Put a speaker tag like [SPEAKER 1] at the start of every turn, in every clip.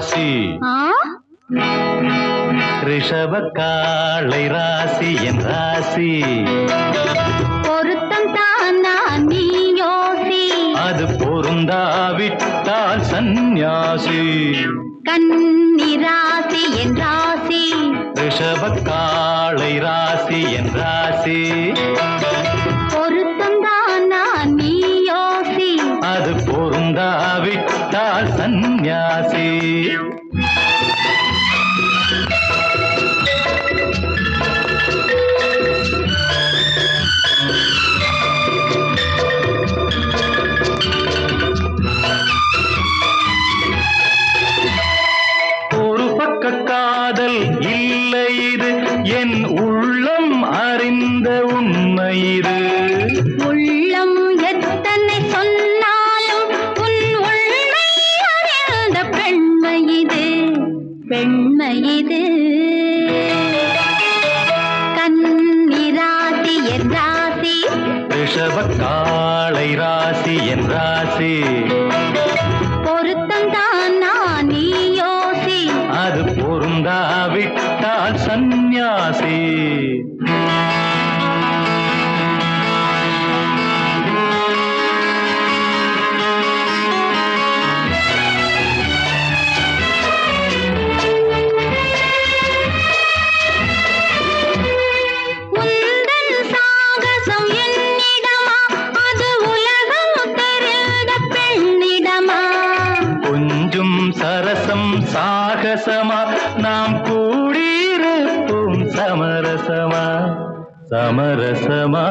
[SPEAKER 1] ராசி.
[SPEAKER 2] ரிஷப காளை ராசி என் ராசி.
[SPEAKER 1] பொருத்தம் தானா நீ யோசி
[SPEAKER 2] அது பொருந்தாவிட்டால் சந்நியாசி.
[SPEAKER 1] கன்னி ராசி என் ராசி.
[SPEAKER 2] ரிஷப காளை ராசி என் ராசி. சந்நியாசி ஒரு இது
[SPEAKER 1] கன்னி ராசி என் ராசி.
[SPEAKER 2] ரிஷப காளை ராசி என் ராசி.
[SPEAKER 1] பொருத்தம் தானா நீ யோசி
[SPEAKER 2] அது பொருந்தாவிட்டால் சந்நியாசி. சரசம் சாகசமா நாம் கூடியிருப்போம் சமரசமா? சமரசமா?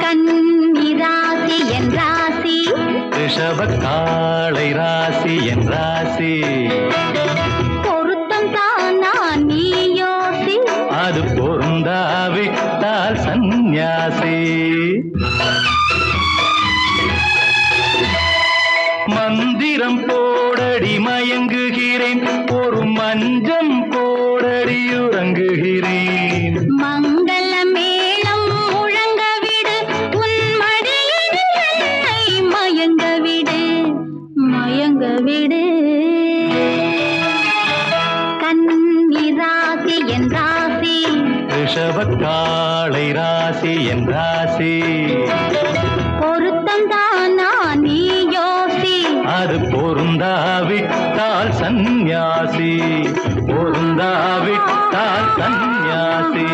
[SPEAKER 1] கன்னி ராசி என் ராசி.
[SPEAKER 2] ரிஷப காளை ராசி என் ராசி. மந்திரம் போடடி மயங்குகிறேன். ஒரு மஞ்சம் போடடி உறங்குகிறேன்.
[SPEAKER 1] மங்கள மேளம் முழங்க விடு உன் மடியில் என்னை மயங்க
[SPEAKER 2] ரிஷப காளை ராசி என் ராசி.
[SPEAKER 1] பொருத்தம் தானா நீ யோசி.
[SPEAKER 2] அது பொருந்தாவிட்டால் சந்நியாசி. பொருந்தாவிட்டால் சந்நியாசி.